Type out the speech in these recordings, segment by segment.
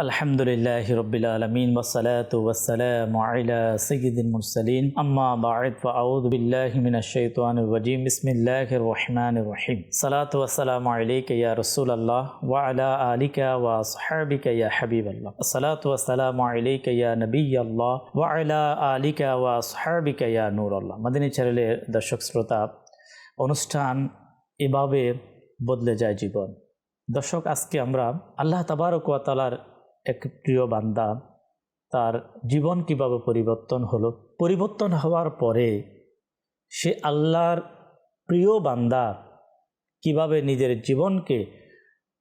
الحمد لله رب العالمين والصلاة والسلام على سيد المرسلين أما بعد فأعوذ بالله من الشيطان الرجيم بسم الله الرحمن الرحيم صلاة والسلام عليك يا رسول الله وعلى آلك وصحابك يا حبيب الله الصلاة والسلام عليك يا نبي الله وعلى آلك وصحابك يا نور الله مدني চ্যানেলের দর্শক শ্রোতা অনুষ্ঠান এভাবে বদলে যায় জীবন দর্শক আজকে আমরা আল্লাহ তাবারক ওয়া তাআলার এক প্রিয় বান্দা, তার জীবন কীভাবে পরিবর্তন হলো? পরিবর্তন হওয়ার পরে সে আল্লাহর প্রিয় বান্দা কীভাবে নিজের জীবনকে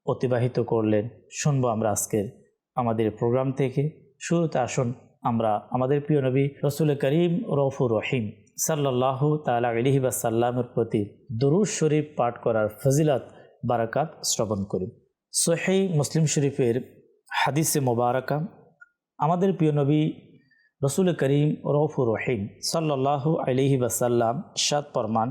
অতিবাহিত করলেন? শুনব আমরা আজকের আমাদের প্রোগ্রাম থেকে। শুরুতে আসুন আমরা আমাদের প্রিয় নবী রসুল করিম রফুর রহিম সাল্লাহ তালা আলিহিবা সাল্লামের প্রতি দরুজ শরীফ পাঠ করার ফজিলত, বারাকাত শ্রবণ করি। সোহেই মুসলিম শরীফের হাদিসে মোবারকা। আমাদের প্রিয় নবী রসুল করিম রফুর রহিম সাল্লাহ আলহি বাসাল্লাম সাত ফরমান,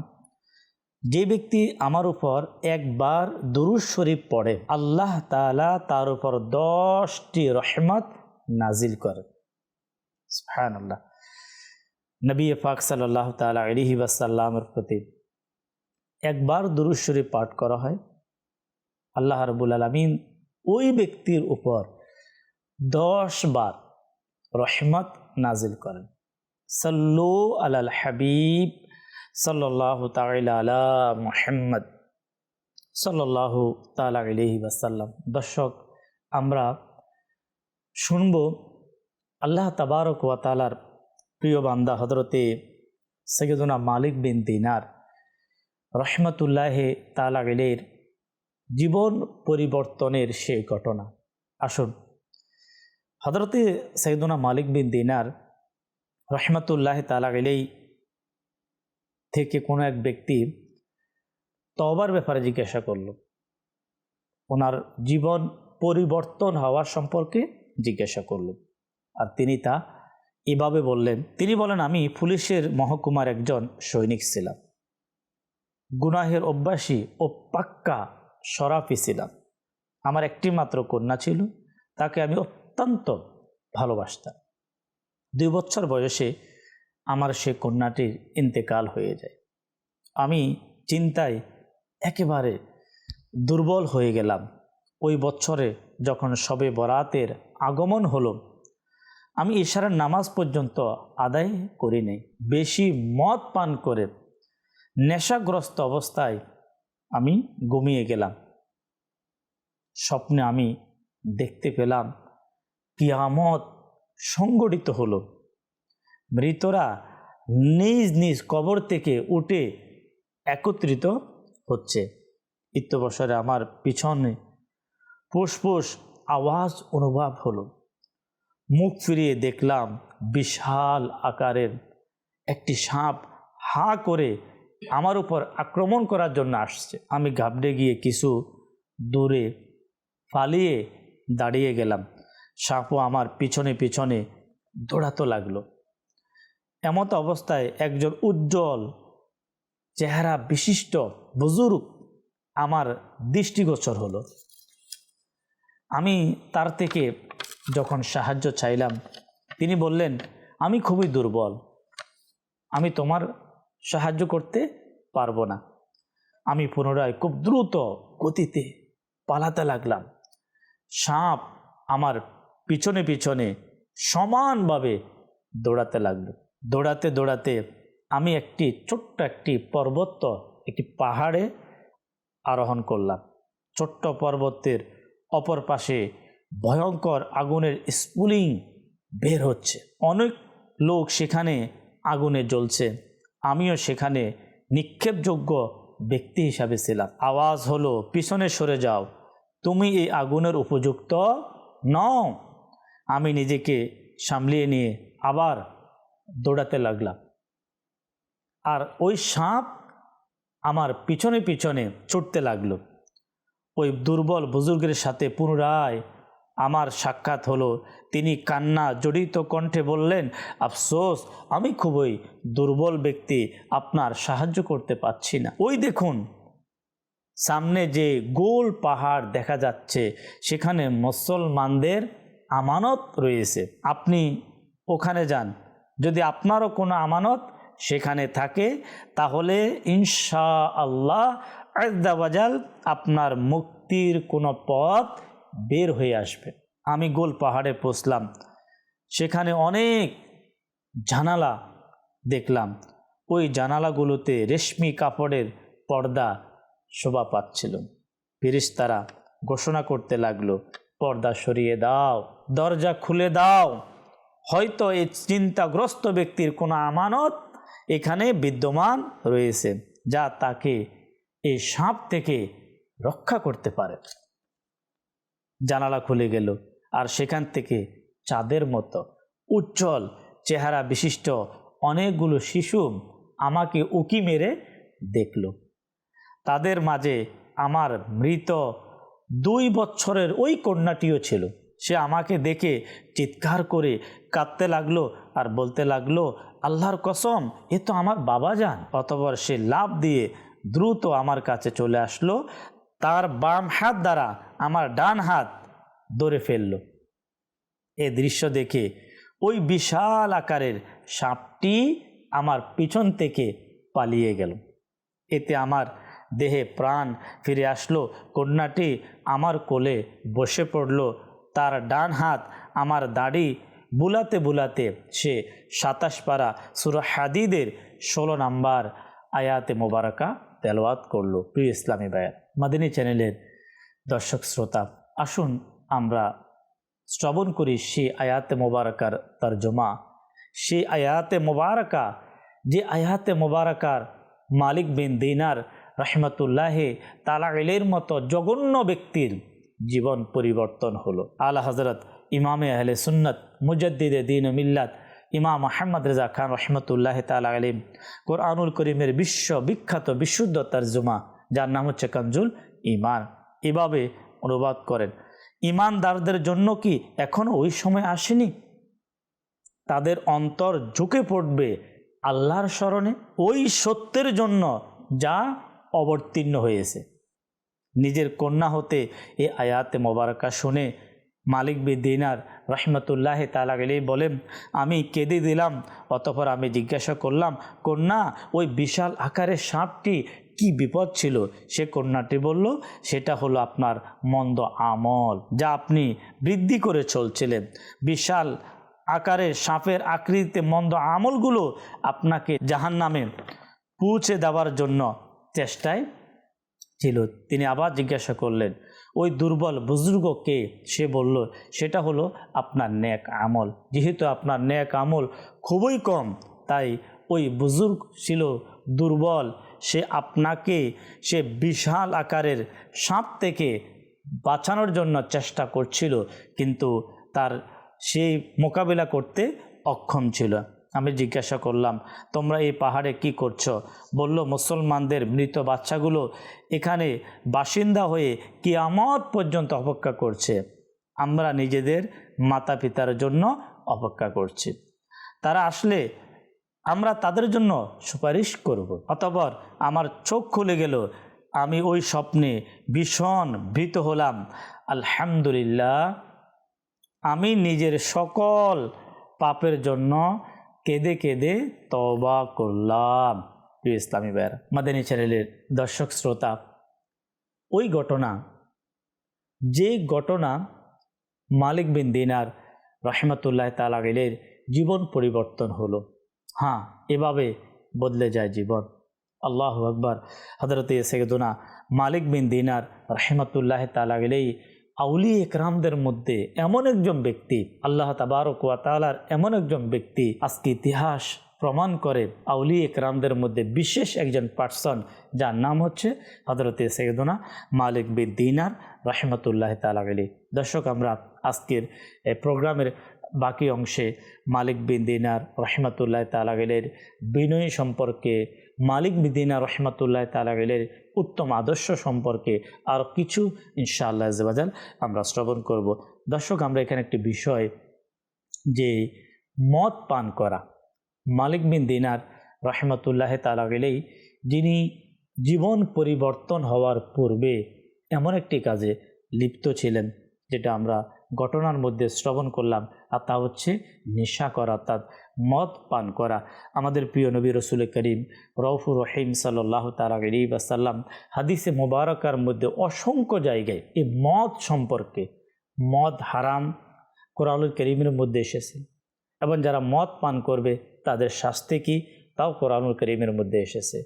যে ব্যক্তি আমার উপর একবার দুরুজ শরীফ পড়ে, আল্লাহ তালা তার উপর দশটি রহমত নাজিল করে। হ্যাঁ আল্লাহ নবী পাক সাল্লাহ তালা আলহি বাসাল্লামের প্রতি একবার দুরুজ শরীফ পাঠ করা হয়। আল্লাহ রবুল আলমিন ওই ব্যক্তির উপর দশ বার রহমত নাজিল করেন। সাল্লু আলাল হাবিব সাল্লাহ আলা মোহাম্মদ সাল্লাহ তালা বাসাল্লাম দর্শক, আমরা শুনব আল্লাহ তাবারক ওয়া তালার প্রিয় বান্দা হজরতে সৈয়দুনা মালিক বিন দিনার রহমতুল্লাহ তালা গেলের জীবন পরিবর্তনের সে ঘটনা। আসুন হজরতে সৈদুনা মালিক বিন দিনার রহমতুল্লাহ তালা গেলেই থেকে কোনো এক ব্যক্তি তবার ব্যাপারে জিজ্ঞাসা করল। ওনার জীবন পরিবর্তন হওয়ার সম্পর্কে জিজ্ঞাসা করল। আর তিনি তা এভাবে বললেন, তিনি বলেন, আমি পুলিশের মহকুমার একজন সৈনিক ছিলাম। গুনাহের অভ্যাসী ও পাক্কা সরাফি ছিলাম। আমার একটি মাত্র কন্যা ছিল, তাকে আমি অত্যন্ত ভালোবাসতাম। দুই বছর বয়সে আমার সে কন্যাটির ইন্তেকাল হয়ে যায়। আমি চিন্তায় একেবারে দুর্বল হয়ে গেলাম। ওই বছরে যখন সবে বরাতের আগমন হলো, আমি ইশারার নামাজ পর্যন্ত আদায় করি নাই। বেশি মদ পান করে নেশাগ্রস্ত অবস্থায় আমি ঘুমিয়ে গেলাম। স্বপ্নে আমি দেখতে পেলাম কিয়ামত সংগঠিত হলো। মৃতরা নিজ নিজ কবর থেকে উঠে একত্রিত হচ্ছে। ইত্যবসরে আমার পিছনে ফুসফুস আওয়াজ অনুভব হলো। মুখ ফিরিয়ে দেখলাম বিশাল আকারের একটি সাপ হা করে আমার উপর আক্রমণ করার জন্য আসছে। আমি ঘাবড়ে গিয়ে কিছু দূরে পালিয়ে দাঁড়িয়ে গেলাম। সাপও আমার পিছনে পিছনে দৌড়াতে লাগল। এমত অবস্থায় একজন উজ্জ্বল চেহারা বিশিষ্ট বুজুর্গ আমার দৃষ্টিগোচর হলো। আমি তার থেকে যখন সাহায্য চাইলাম, তিনি বললেন, আমি খুবই দুর্বল। আমি তোমার সাহায্য করতে পারব না। আমি পুনরায় খুব দ্রুত গতিতে পালাতে লাগলাম। সাপ আমার পিছনে পিছনে সমানভাবে দৌড়াতে লাগল। দৌড়াতে দৌড়াতে আমি একটি ছোট্ট একটি পর্বত, একটি পাহাড়ে আরোহণ করলাম। ছোট্ট পর্বতের অপর পাশে ভয়ঙ্কর আগুনের স্পুলিং বের হচ্ছে। অনেক লোক সেখানে আগুনে জ্বলছে। আমিও সেখানে নিক্ষেপযোগ্য ব্যক্তি হিসাবে ছিলাম। আওয়াজ হলো, পিছনে সরে যাও। তুমি এই আগুনের উপযুক্ত নও। আমি নিজেকে সামলিয়ে নিয়ে আবার দৌড়াতে লাগলাম। আর ওই সাপ আমার পিছনে পিছনে ছুটতে লাগল। ওই দুর্বল বুজুর্গের সাথে পুনরায় আমার সাক্ষাৎ হলো। তিনি কান্না জড়িত কণ্ঠে বললেন, আফসোস, আমি খুবই দুর্বল ব্যক্তি, আপনার সাহায্য করতে পারছি না। ওই দেখুন, সামনে যে গোল পাহাড় দেখা যাচ্ছে, সেখানে মুসলমানদের আমানত রয়েছে। আপনি ওখানে যান। যদি আপনারও কোনো আমানত সেখানে থাকে, তাহলে ইনশা আল্লাহ আজদাবাজাল আপনার মুক্তির কোনো পথ বের হয়ে আসবে। আমি গোল পাহাড়ে পৌঁছলাম। সেখানে অনেক জানালা দেখলাম। ওই জানালাগুলোতে রেশমি কাপড়ের পর্দা শোভা পাচ্ছিল। ফিরিস্তারা ঘোষণা করতে লাগল, পর্দা সরিয়ে দাও। দরজা খুলে দাও। হয়তো এই চিন্তাগ্রস্ত ব্যক্তির কোনো আমানত এখানে বিদ্যমান রয়েছে, যা তাকে এই সাপ থেকে রক্ষা করতে পারে। জানালা খুলে গেল, আর সেখান থেকে চাঁদের মতো উজ্জ্বল চেহারা বিশিষ্ট অনেকগুলো শিশু আমাকে উকি মেরে দেখল। তাদের মাঝে আমার মৃত দুই বছরের ওই কন্যাটিও ছিল। সে আমাকে দেখে চিৎকার করে কাঁদতে লাগল আর বলতে লাগল, আল্লাহর কসম, এ তো আমার বাবা যান অতপর সে লাভ দিয়ে দ্রুত আমার কাছে চলে আসলো, তার বাম হাত দ্বারা আমার ডান হাত ধরে ফেলল। এ দৃশ্য দেখে ওই বিশাল আকারের সাপটি আমার পিছন থেকে পালিয়ে গেল। এতে আমার দেহে প্রাণ ফিরে আসলো, কন্যাটি আমার কোলে বসে পড়ল তার ডান হাত আমার দাড়ি বুলাতে বুলাতে সে সাতাশ পারা সুরা হাদিদের ষোলো নাম্বার আয়াতে মোবারকা তেলওয়াত করল। প্রিয় ইসলামী বায়াত মাদিনী চ্যানেলের দর্শক শ্রোতা, আসুন আমরা শ্রবণ করি সে আয়াতে মোবারকার তার জমা সে আয়াতে মোবারকা, যে আয়াতে মোবারকার মালিক বিন দিনার রহমতুল্লাহে তালা এলের মতো জঘন্য ব্যক্তির জীবন পরিবর্তন হলো। আলা হজরত ইমামে আহলে সুন্নত, মুজদ্দিদে দিন মিল্লাত, ইমাম মোহাম্মদ রেজা খান রহমতুল্লাহ তালা আলিম কোরআনুল করিমের বিশ্ব বিখ্যাত বিশুদ্ধ তর্জমা যার নাম হচ্ছে কাঞ্জুল ইমান এভাবে অনুবাদ করেন। ইমানদারদের জন্য কি এখনও ওই সময় আসেনি? তাদের অন্তর ঝুঁকে পড়বে আল্লাহর স্মরণে ওই সত্যের জন্য যা অবতীর্ণ হয়েছে। নিজের কন্যা হতে এ আয়াতে মোবারকা শুনে মালিক বি দিনার রহমতুল্লাহ তালা গেলেই বলেন, আমি কেঁদে দিলাম, অতপর আমি জিজ্ঞাসা করলাম, কন্যা, ওই বিশাল আকারের সাপটি কি বিপদ ছিল? সে কন্যাটি বলল, সেটা হলো আপনার মন্দ আমল, যা আপনি বৃদ্ধি করে চলছিলেন। বিশাল আকারের সাপের আকৃতিতে মন্দ আমলগুলো আপনাকে জাহান নামে পৌঁছে দেওয়ার জন্য চেষ্টায় ছিল। তিনি আবার জিজ্ঞাসা করলেন, ওই দুর্বল বুজুর্গকে? সে বলল, সেটা হলো আপনার ন্যাক আমল। যেহেতু আপনার ন্যাক আমল খুবই কম, তাই ওই বুজুর্গ ছিল দুর্বল। সে আপনাকে সে বিশাল আকারের সাপ থেকে বাঁচানোর জন্য চেষ্টা করছিল, কিন্তু তার সেই মোকাবিলা করতে অক্ষম ছিল। আমি জিজ্ঞাসা করলাম, তোমরা এই পাহাড়ে কি করছ? বলল, মুসলমানদের মৃত বাচ্চাগুলো এখানে বাসিন্দা হয়ে কিয়ামত পর্যন্ত অপেক্ষা করছে। আমরা নিজেদের মাতা পিতার জন্য অপেক্ষা করছি। তারা আসলে আমরা তাদের জন্য সুপারিশ করব। অতপর আমার চোখ খুলে গেল। আমি ওই স্বপ্নে ভীষণ ভীত হলাম। আলহামদুলিল্লাহ, আমি নিজের সকল পাপের জন্য কেঁদে কেঁদে তবা করলাম। প্রিয় ইসলামী বের মাদানী চ্যানেলের দর্শক শ্রোতা, ওই ঘটনা, যে ঘটনা মালিক বিন দিনার রহমতুল্লাহ তালাগিলের জীবন পরিবর্তন হলো হ্যাঁ এভাবে বদলে যায় জীবন। আল্লাহ আকবর। হজরত সৈয়দুনা মালিক বিন দিনার রহমতুল্লাহ তালাগিলেই আউলি একরামদের মধ্যে এমন একজন ব্যক্তি, আল্লাহ তাবারক ওয়া তালার এমন একজন ব্যক্তি আজকে ইতিহাস প্রমাণ করে আউলি একরামদের মধ্যে বিশেষ একজন পার্সন যার নাম হচ্ছে হজরতে সৈয়দনা মালিক বিন দিনার রহমতুল্লাহ তালাগলি দর্শক, আমরা আজকের প্রোগ্রামের বাকি অংশে মালিক বিন দিনার রহমতুল্লাহ তালাগেলের বিনয়ী সম্পর্কে মালিক বিন দিনার রহমতুল্লাহ তালাগেলের উত্তম আদর্শ সম্পর্কে আর কিছু, ইনশাআল্লাহ জবাজাল আমরা শ্রবণ করব। দর্শক, আমরা এখানে একটি বিষয় যে মদ পান করা, মালিক বিন দিনার রহমতুল্লাহ তালাগেলেই যিনি জীবন পরিবর্তন হওয়ার পূর্বে এমন একটি কাজে লিপ্ত ছিলেন, যেটা আমরা ঘটনার মধ্যে শ্রবণ করলাম। আর তা হচ্ছে নেশা করা, অর্থাৎ মদ পান করা। আমাদের প্রিয় নবী রসুল করিম রৌফুর রহিম সাল্লাহ তালী বাসাল্লাম হাদিসে মোবারকার মধ্যে অসংখ্য জায়গায় এই মদ সম্পর্কে, মদ হারাম কোরআল করিমের মধ্যে এসেছে। এবং যারা মদ পান করবে তাদের শাস্তি কি? তাও কোরআনুল করিমের মধ্যে এসেছে।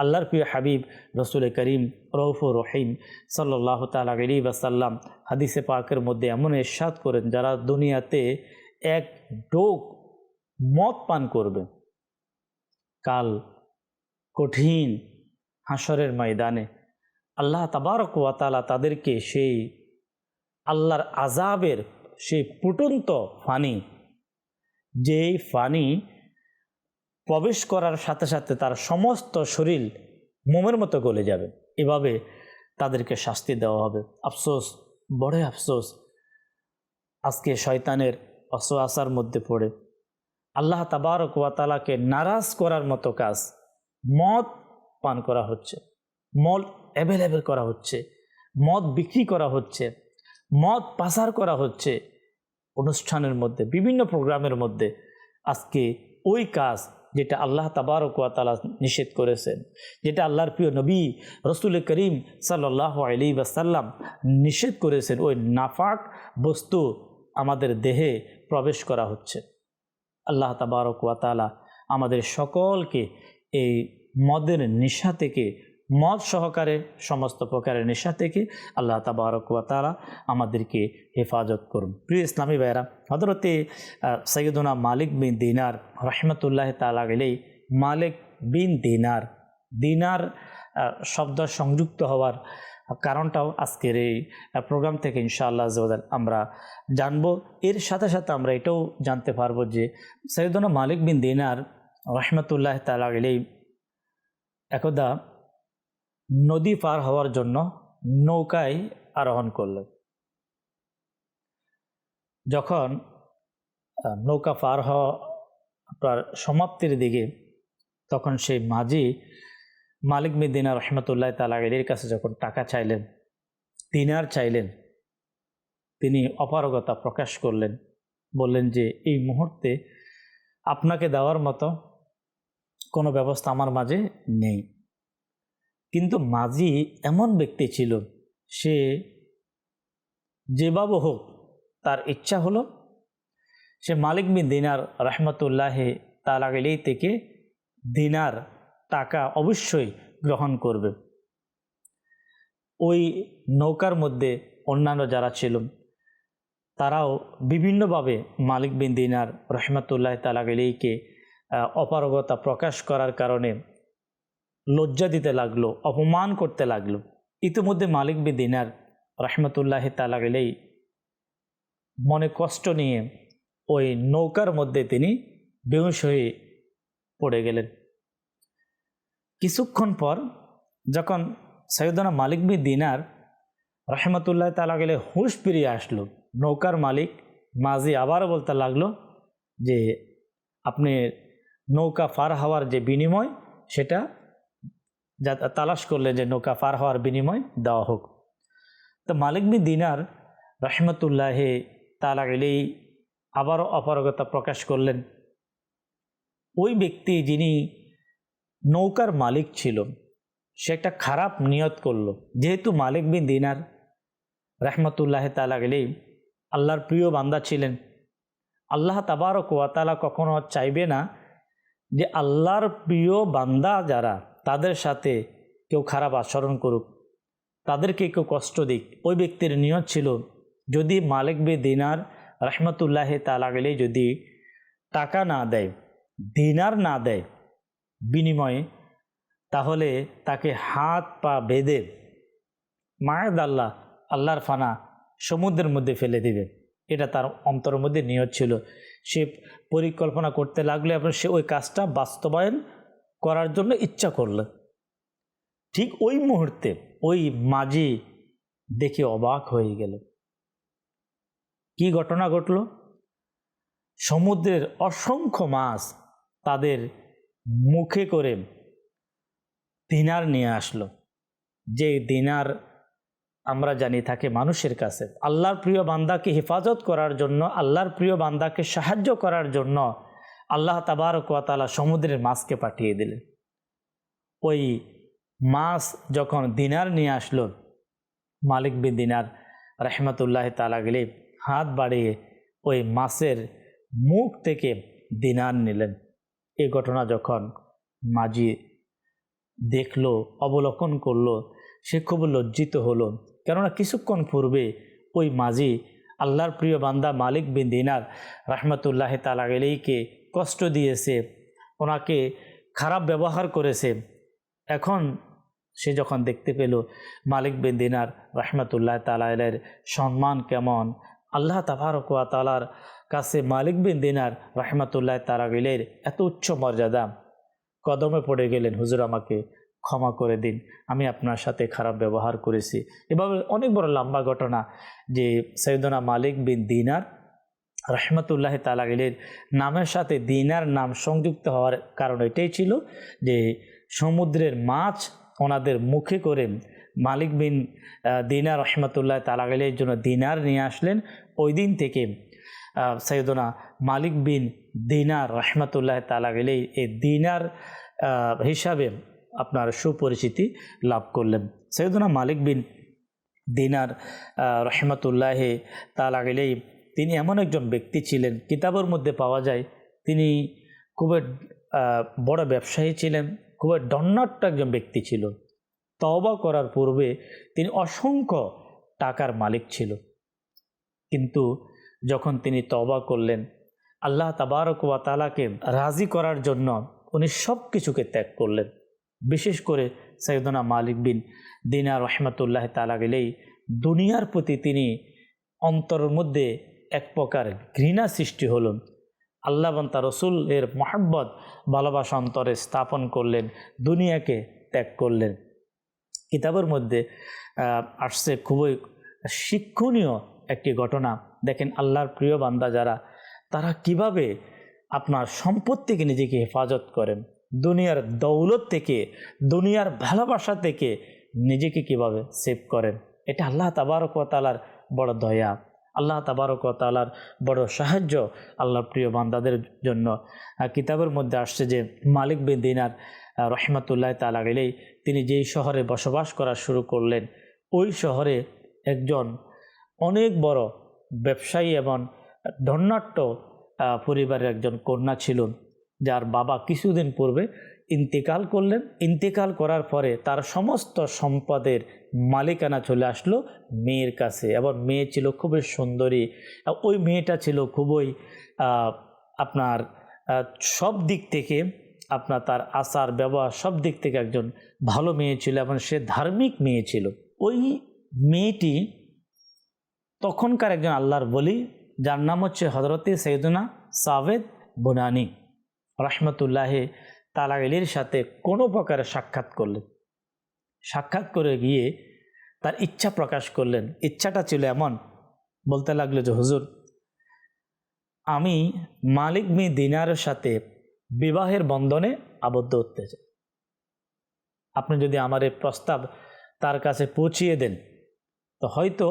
আল্লাহর প্রিয় হাবিব, রসুল করিম রৌফুর রহিম সাল্লাহ তালা আলী বাসাল্লাম হাদিসে পাকের মধ্যে এমন এরশাদ করেন, যারা দুনিয়াতে এক ডোক মদ পান করবে। কাল কঠিন হাসরের ময়দানে আল্লাহ তাবারক ওয়াতালা তাদেরকে সেই আল্লাহর আজাবের সেই ফুটন্ত ফানি, যেই ফানি প্রবেশ করার সাথে সাথে তার সমস্ত শরীর মোমের মতো গলে যাবে। এভাবে তাদেরকে শাস্তি দেওয়া হবে। আফসোস, বড় আফসোস, আজকে শয়তানের অসোয়াশার মধ্যে পড়ে। আল্লাহ তাবারক নারাজ করার মতো কাজ মদ পান করা হচ্ছে, মদ অ্যাভেলেবেল করা হচ্ছে, মদ বিক্রি করা হচ্ছে, মদ পাচার করা হচ্ছে অনুষ্ঠানের মধ্যে, বিভিন্ন প্রোগ্রামের মধ্যে। আজকে ওই কাজ যেটা আল্লাহ তাবারকুয়া তালা নিষেধ করেছেন, যেটা আল্লাহর প্রিয় নবী রসুল করিম সাল্লাহ আলী বাসাল্লাম নিষেধ করেছেন, ওই নাফাক বস্তু আমাদের দেহে প্রবেশ করা হচ্ছে। আল্লাহ তাবারকুয়া তালা আমাদের সকলকে এই মদের নেশা থেকে মদ সহকারে সমস্ত প্রকারের নেশা থেকে আল্লাহ তাবারক ওয়াতালা আমাদেরকে হেফাজত করুন। প্রিয় ইসলামী ভাইরা হজরতে সৈয়দুনা মালিক বিন দিনার রহমতুল্লাহ তালা গেলেই মালিক বিন দিনার দিনার শব্দ সংযুক্ত হওয়ার কারণটাও আজকের এই প্রোগ্রাম থেকে ইনশাআল্লাহ জোদাল আমরা জানব। এর সাথে সাথে আমরা এটাও জানতে পারব যে সৈয়দনা মালিক বিন দিনার রহমতুল্লাহ তালা গেলেই একদা নদী পার হওয়ার জন্য নৌকায় আরোহণ করলেন যখন নৌকা পার হওয়া সমাপ্তির দিকে, তখন সেই মাঝি মালিক দিনার রহমতুল্লাহ তালাগের কাছে যখন টাকা চাইলেন, দিনার চাইলেন, তিনি অপারগতা প্রকাশ করলেন। বললেন যে, এই মুহূর্তে আপনাকে দেওয়ার মতো কোনো ব্যবস্থা আমার মাঝে নেই। কিন্তু মাঝি এমন ব্যক্তি ছিল, সে যেভাবে হোক তার ইচ্ছা হলো, সে মালিক বিন দিনার রহমতুল্লাহে তালাগেলেই থেকে দিনার টাকা অবশ্যই গ্রহণ করবে। ওই নৌকার মধ্যে অন্যান্য যারা ছিল, তারাও বিভিন্নভাবে মালিক বিন দিনার রহমতুল্লাহ তালাগেলেইকে অপারগতা প্রকাশ করার কারণে লজ্জা দিতে লাগল, অপমান করতে লাগল। ইতিমধ্যে মালিক বি দিনার রহমতুল্লাহ তালা গেলেই মনে কষ্ট নিয়ে ওই নৌকার মধ্যে তিনি বেহুশ হয়ে পড়ে গেলেন। কিছুক্ষণ পর যখন সৈয়দনা মালিক বি দিনার রহমতুল্লাহ তালা গেলে হুশ ফিরিয়ে আসলো, নৌকার মালিক মাঝি আবার বলতে লাগল যে, আপনি নৌকা ফার হওয়ার যে বিনিময়, সেটা যা তালাশ করলেন যে নৌকা পার হওয়ার বিনিময় দেওয়া হোক। তো মালিক বিন দিনার রহমতুল্লাহে তালা গেলেই আবারও অপারগতা প্রকাশ করলেন। ওই ব্যক্তি যিনি নৌকার মালিক ছিল সে একটা খারাপ নিয়ত করল। যেহেতু মালিক বিন দিনার রহমতুল্লাহ তালা গেলেই আল্লাহর প্রিয় বান্দা ছিলেন, আল্লাহ তাবারক ওয়াতালা কখনো চাইবে না যে আল্লাহর প্রিয় বান্দা যারা তাদের সাথে কেউ খারাপ আচরণ করুক, তাদেরকে কেউ কষ্ট দিক। ওই ব্যক্তির নিয়ত ছিল, যদি মালিক বে দিনার রহমতুল্লাহ তালা গেলে যদি টাকা না দেয়, দিনার না দেয় বিনিময়ে, তাহলে তাকে হাত পা বেঁধে মায়ের আল্লাহ আল্লাহর ফানা সমুদ্রের মধ্যে ফেলে দিবে। এটা তার অন্তরের মধ্যে নিয়ত ছিল। সে পরিকল্পনা করতে লাগলে এবং সে ওই কাজটা বাস্তবায়ন করার জন্য ইচ্ছা করলেন ঠিক ওই মুহূর্তে ওই মাঝি দেখে অবাক হয়ে গেল। কি ঘটনা ঘটল? সমুদ্রের অসংখ্য মাছ তাদের মুখে করে দিনার নিয়ে আসলো। যে দিনার আমরা জানি থাকে মানুষের কাছে। আল্লাহর প্রিয় বান্দাকে হেফাজত করার জন্য, আল্লাহর প্রিয় বান্দাকে সাহায্য করার জন্য আল্লাহ তাবার তাবারকালা সমুদ্রের মাছকে পাঠিয়ে দিলেন। ওই মাছ যখন দিনার নিয়ে আসলো, মালিক বিন দিনার রহমতুল্লাহ তালা গেলে হাত বাড়িয়ে ওই মাছের মুখ থেকে দিনার নিলেন। এই ঘটনা যখন মাঝি দেখল, অবলোকন করল, সে খুব লজ্জিত হলো। কেননা কিছুক্ষণ পূর্বে ওই মাঝি আল্লাহর প্রিয় বান্দা মালিক বিন দিনার রহমতুল্লাহ তালা গেলেইকে কষ্ট দিয়েছে, ওনাকে খারাপ ব্যবহার করেছে। এখন সে যখন দেখতে পেল মালিক বিন দিনার রহমতুল্লাহ তালাইলের সম্মান কেমন, আল্লাহ তাবারকুয়া তালার কাছে মালিক বিন দিনার রহমতুল্লাহ তালাগিলের এত উচ্চ মর্যাদা কদমে পড়ে গেলেন, হুজুর, আমাকে ক্ষমা করে দিন, আমি আপনার সাথে খারাপ ব্যবহার করেছি। এভাবে অনেক বড় লম্বা ঘটনা যে সৈয়দনা মালিক বিন দিনার রহমতুল্লাহ তালাগিলের নামের সাথে দিনার নাম সংযুক্ত হওয়ার কারণ এটাই ছিল যে সমুদ্রের মাছ ওনাদের মুখে করে মালিক বিন দিনার রহমতুল্লাহ তালাগিলের জন্য দিনার নিয়ে আসলেন। ওই দিন থেকে সৈয়দনা মালিক বিন দিনার রহমতুল্লাহ তালাগিলেই এই দিনার হিসাবে আপনার সুপরিচিতি লাভ করলেন। সৈয়দনা মালিক বিন দিনার রহমতুল্লাহে তালা গেলেই তিনি এমন একজন ব্যক্তি ছিলেন, কিতাবের মধ্যে পাওয়া যায়, তিনি খুবই বড় ব্যবসায়ী ছিলেন খুবই দণ্ডাট্য একজন ব্যক্তি ছিল। তওবা করার পূর্বে তিনি অসংখ্য টাকার মালিক ছিল। কিন্তু যখন তিনি তওবা করলেন, আল্লাহ তাবারক ওয়া তালাকে রাজি করার জন্য উনি সব কিছুকে ত্যাগ করলেন। বিশেষ করে সৈয়দনা মালিক বিন দিনা রহমতুল্লাহ তালা গেলেই দুনিয়ার প্রতি তিনি অন্তরের মধ্যে এক প্রকার ঘৃণা সৃষ্টি হল। আল্লাহ তার রসুল এর মহাব্বত, ভালোবাসা অন্তরে স্থাপন করলেন, দুনিয়াকে ত্যাগ করলেন। কিতাবের মধ্যে আসছে খুবই শিক্ষণীয় একটি ঘটনা। দেখেন আল্লাহর প্রিয় বান্দা যারা, তারা কীভাবে আপনার সম্পত্তিকে নিজেকে হেফাজত করেন? দুনিয়ার দৌলত থেকে, দুনিয়ার ভালোবাসা থেকে নিজেকে কীভাবে সেভ করেন? এটা আল্লাহ তাবারকতালার বড় দয়া। আল্লাহ তাবারকতালার বড় সাহায্য আল্লাহর প্রিয় বান্দাদের জন্য। কিতাবের মধ্যে আসছে যে মালিক বিন দিনার রহমতুল্লাহ তালা গেলেই তিনি যেই শহরে বসবাস করা শুরু করলেন, ওই শহরে একজন অনেক বড় ব্যবসায়ী এবং ধন্যাট্য পরিবারের একজন কন্যা ছিলেন, যার বাবা কিছুদিন পূর্বে ইন্তেকাল করলেন। ইন্তেকাল করার পরে তার সমস্ত সম্পদের মালিকানা চলে আসলো মেয়ের কাছে। এবং মেয়ে ছিল খুবই সুন্দরী। ওই মেয়েটা ছিল খুবই আপনার সব দিক থেকে আপনার তার আচার ব্যবহার সব দিক থেকে একজন ভালো মেয়ে ছিল এবং সে ধার্মিক মেয়ে ছিল। ওই মেয়েটি তখনকার একজন আল্লাহর বলি, যার নাম হচ্ছে হজরতে সৈদুনা সাবেদ বুনানি। রহমতুল্লাহে তালাগলির সাথে কোনো প্রকারে সাক্ষাৎ করলেন। সাক্ষাৎ করে গিয়ে তার ইচ্ছা প্রকাশ করলেন। ইচ্ছাটা ছিল এমন, বলতে লাগল যে, হুজুর, আমি মালিক মি দিনারের সাথে বিবাহের বন্ধনে আবদ্ধ হতে চাই। আপনি যদি আমার এই প্রস্তাব তার কাছে পৌঁছিয়ে দেন, তো হয়তো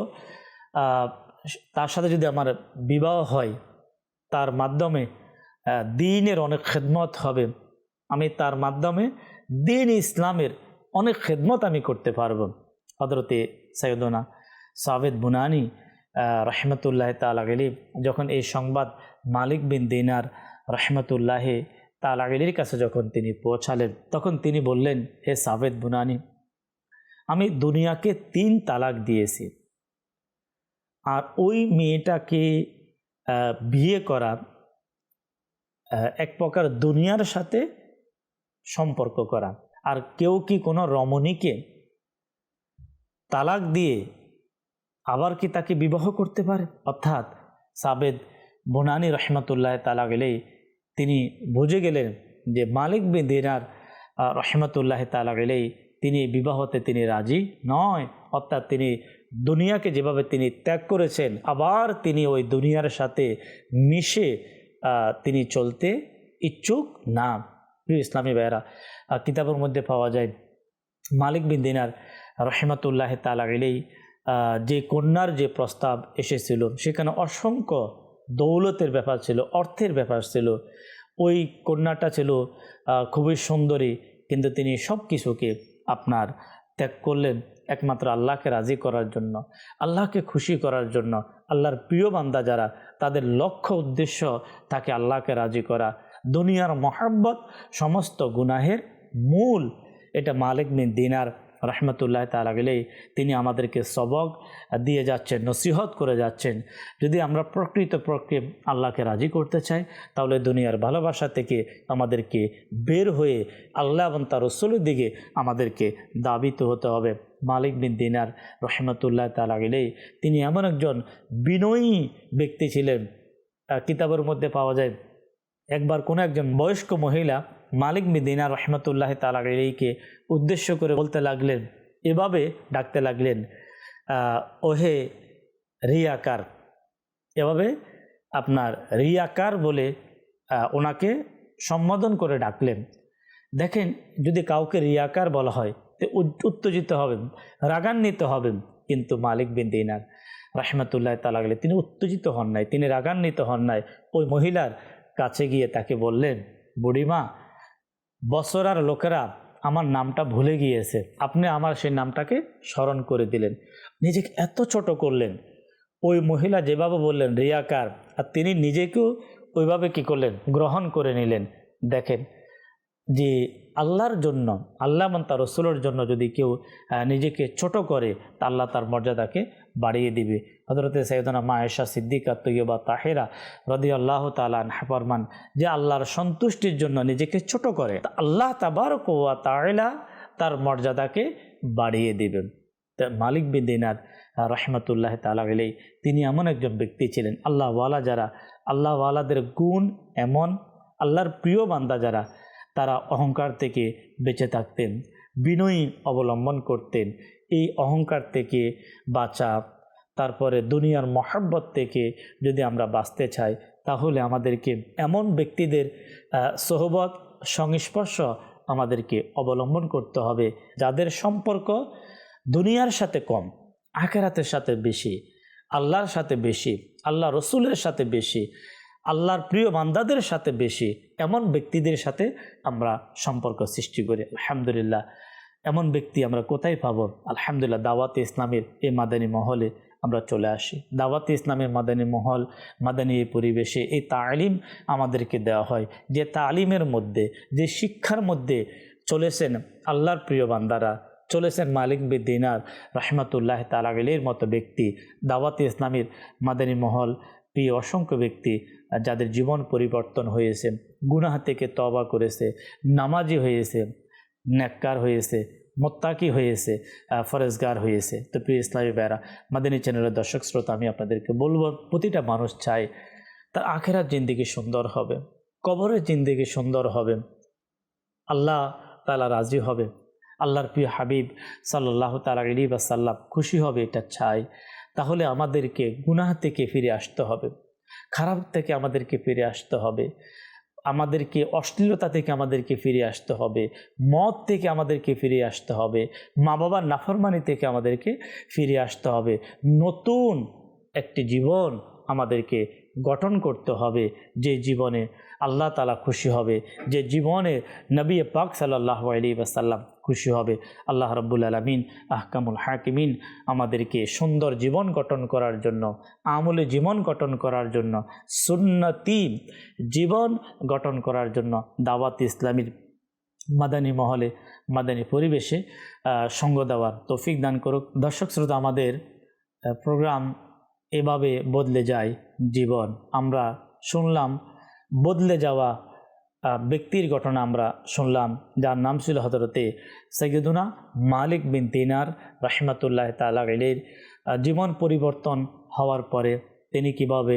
তার সাথে যদি আমার বিবাহ হয়, তার মাধ্যমে দিনের অনেক খেদমত হবে। আমি তার মাধ্যমে দিন ইসলামের অনেক খেদমত আমি করতে পারব। হজরতে সৈয়দনা সাবেদ বুনানি রহমতুল্লাহ তালাগলি যখন এই সংবাদ মালিক বিন দিনার রহমতুল্লাহে তালাগলির কাছে যখন তিনি পৌঁছালেন, তখন তিনি বললেন, হে সাবেদ বুনানি, আমি দুনিয়াকে তিন তালাক দিয়েছি। আর ওই মেয়েটাকে বিয়ে করা এক প্রকার দুনিয়ার সাথে সম্পর্ক করা। আর কেউ কি কোনো রমণীকে তালাক দিয়ে আবার কি তাকে বিবাহ করতে পারে? অর্থাৎ সাবেদ বোনানি রহমতুল্লাহ তালা গেলেই তিনি বুঝে গেলেন যে মালিক বিন দিনার রহমতুল্লাহ তালা গেলেই তিনি বিবাহতে তিনি রাজি নয়। অর্থাৎ তিনি দুনিয়াকে যেভাবে তিনি ত্যাগ করেছেন, আবার তিনি ওই দুনিয়ার সাথে মিশে তিনি চলতে ইচ্ছুক না। প্রিয় ইসলামী ভাইয়েরা। কিতাবের মধ্যে পাওয়া যায় মালিক বিন দিনার রহমতুল্লাহ তালা যে কন্যার যে প্রস্তাব এসেছিল, সেখানে অসংখ্য দৌলতের ব্যাপার ছিল, অর্থের ব্যাপার ছিল। ওই কন্যাটা ছিল খুবই সুন্দরী, কিন্তু তিনি সব কিছুকে আপনার ত্যাগ করলেন একমাত্র আল্লাহকে রাজি করার জন্য, আল্লাহকে খুশি করার জন্য। আল্লাহর প্রিয় বান্দা যারা, তাদের লক্ষ্য উদ্দেশ্য তাকে আল্লাহকে রাজি করা। দুনিয়ার মহাব্বত, সমস্ত গুনাহের মূল। এটা মালিক বিন দিনার রহমতুল্লাহ তালা গেলেই তিনি আমাদেরকে সবক দিয়ে যাচ্ছেন, নসিহত করে যাচ্ছেন। যদি আমরা প্রকৃত প্রকৃত আল্লাহকে রাজি করতে চাই, তাহলে দুনিয়ার ভালোবাসা থেকে আমাদেরকে বের হয়ে আল্লাহ এবং তার রসুলের দিকে আমাদেরকে দাবিত হতে হবে। মালিক বিন দিনার রহমতুল্লাহ তালা গেলেই তিনি এমন একজন বিনয়ী ব্যক্তি ছিলেন কিতাবের মধ্যে পাওয়া যায় একবার কোনো একজন বয়স্ক মহিলা মালিক দিনার রহমতুল্লাহ তালা গেলেইকে উদ্দেশ্য করে বলতে লাগলেন, এভাবে ডাকতে লাগলেন ওহে রিয়াকার, এভাবে আপনার রিয়াকার বলে ওনাকে সম্বোধন করে ডাকলেন। দেখেন, যদি কাউকে রিয়াকার বলা হয় উত্তেজিত হবেন, রাগান্বিত হবেন, কিন্তু মালিক বিন দিনার রাহমাতুল্লাহ তালা গেলে তিনি উত্তেজিত হন নাই, তিনি রাগান্বিত হন নাই। ওই মহিলার কাছে গিয়ে তাকে বললেন, বুড়িমা, বসরার লোকেরা আমার নামটা ভুলে গিয়েছে। আপনি আমার সেই নামটাকে স্মরণ করে দিলেন। নিজেকে এত ছোট করলেন। ওই মহিলা যেভাবে বললেন, রিয়াকার আর তিনি নিজেকেও ওইভাবে কি করলেন? গ্রহণ করে নিলেন। দেখেন যে আল্লাহর জন্য, আল্লাহ এবং তার রসুলের জন্য যদি কেউ নিজেকে ছোট করে, তা আল্লাহ তার মর্যাদাকে বাড়িয়ে দিবে। হজরতে সৈয়দনা মায়েশা সিদ্দিকা তৈয়বা তাহেরা রদি আল্লাহ তালান ফরমান যে আল্লাহর সন্তুষ্টির জন্য নিজেকে ছোট করে আল্লাহ তাবারক ওয়া তাআলা তার মর্যাদাকে বাড়িয়ে দিবেন। মালিক বিন দিনার রহমতুল্লাহ তালা গেলেই তিনি এমন একজন ব্যক্তি ছিলেন আল্লাহওয়ালা যারা আল্লাহওয়ালাদের গুণ এমন, আল্লাহর প্রিয় বান্দা যারা, তারা অহংকার থেকে বেঁচে থাকতেন, বিনয়ী অবলম্বন করতেন, এই অহংকার থেকে বাঁচা তারপরে দুনিয়ার মহাব্বত থেকে যদি আমরা বাঁচতে চাই, তাহলে আমাদেরকে এমন ব্যক্তিদের সোহবত, সংস্পর্শ আমাদেরকে অবলম্বন করতে হবে, যাদের সম্পর্ক দুনিয়ার সাথে কম, আখেরাতের সাথে বেশি, আল্লাহর সাথে বেশি, আল্লাহ রসুলের সাথে বেশি, আল্লাহর প্রিয় বান্দাদের সাথে বেশি, এমন ব্যক্তিদের সাথে আমরা সম্পর্ক সৃষ্টি করি। আলহামদুলিল্লাহ। এমন ব্যক্তি আমরা কোথায় পাবো? আলহামদুলিল্লাহ, দাওয়াতে ইসলামের এই মাদানী মহলে আমরা চলে আসি। দাওয়াতে ইসলামের মাদানী মহল, মাদানী এই পরিবেশে এই তালিম আমাদেরকে দেওয়া হয়। যে তালিমের মধ্যে, যে শিক্ষার মধ্যে চলেছেন আল্লাহর প্রিয় বান্দারা, চলেছেন মালিক বি দিনার, রহমতুল্লাহ তালাগলের মতো ব্যক্তি, দাওয়াতে ইসলামের মাদানী মহল, প্রিয় অসংখ্য ব্যক্তি, যাদের জীবন পরিবর্তন হয়েছে, গুনাহ থেকে তবা করেছে, নামাজি হয়েছে, নেককার হয়েছে মোত্তাকি হয়েছে ফরেজগার হয়েছে। তো প্রিয় ইসলামী বেড়া মাদিনী চ্যানেলের দর্শক শ্রোতা, আমি আপনাদেরকে বলব, প্রতিটা মানুষ চায় তার আখেরার জিন্দিগি সুন্দর হবে, কবরের জিন্দিগি সুন্দর হবে, আল্লাহ তালা রাজি হবে, আল্লাহর প্রিয় হাবিব সাল্লাহ তালা আলী বা সাল্লাম খুশি হবে, এটা চাই তাহলে আমাদেরকে গুনাহ থেকে ফিরে আসতে হবে, খারাপ থেকে আমাদেরকে ফিরে আসতে হবে। আমাদেরকে, অশ্লীলতা থেকে আমাদেরকে ফিরে আসতে হবে, মদ থেকে আমাদেরকে ফিরে আসতে হবে মা বাবার নাফরমানি থেকে আমাদেরকে ফিরে আসতে হবে, নতুন একটি জীবন আমাদেরকে গঠন করতে হবে, যে জীবনে আল্লাহ তালা খুশি হবে, যে জীবনে নবী পাক সাল্লাহ আলী বাসাল্লাম খুশি হবে। আল্লাহ রব্বুল আলমিন আহকামুল হাকিমিন আমাদেরকে সুন্দর জীবন গঠন করার জন্য, আমলে জীবন গঠন করার জন্য, সুন্নতি জীবন গঠন করার জন্য দাওয়াত ইসলামীর মাদানী মহলে, মাদানী পরিবেশে সঙ্গ দেওয়ার তৌফিক দান করুক। দর্শক শ্রোতা, আমাদের প্রোগ্রাম এভাবে বদলে যায় জীবন। আমরা শুনলাম, বদলে যাওয়া ব্যক্তির ঘটনা আমরা শুনলাম, যার নাম ছিল হজরতে সৈয়দুনা মালিক বিন তিনার রহমতুল্লাহ তালা জীবন পরিবর্তন হওয়ার পরে তিনি কীভাবে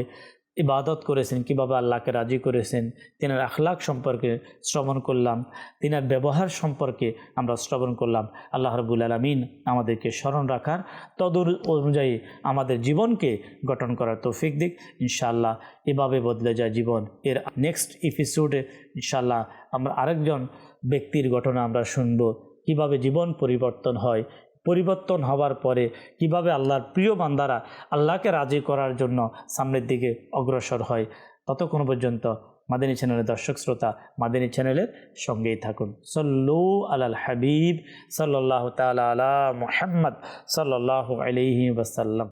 ইবাদত করেছেন, কীভাবে আল্লাহকে রাজি করেছেন, তিনার আখলাক সম্পর্কে শ্রবণ করলাম, তিনার ব্যবহার সম্পর্কে আমরা শ্রবণ করলাম। আল্লাহ রবুল আলমিন আমাদেরকে স্মরণ রাখার তদুর অনুযায়ী আমাদের জীবনকে গঠন করার তৌফিক দিক। ইনশাআল্লাহ এভাবে বদলে যায় জীবন। এর নেক্সট এপিসোডে ইনশাআল্লাহ আমরা আরেকজন ব্যক্তির ঘটনা আমরা শুনব। কীভাবে জীবন পরিবর্তন হয় পরিবর্তন হওয়ার পরে কীভাবে আল্লাহর প্রিয় বান্দারা আল্লাহকে রাজি করার জন্য সামনের দিকে অগ্রসর হয়, ততক্ষণ পর্যন্ত মাদিনী চ্যানেলের দর্শক শ্রোতা মাদিনী চ্যানেলের সঙ্গেই থাকুন। সল্লু আলাল হাবিব সাল্লাহ তালা আলা মোহাম্মদ সাল্লাহ আলহি ওয়াসাল্লাম।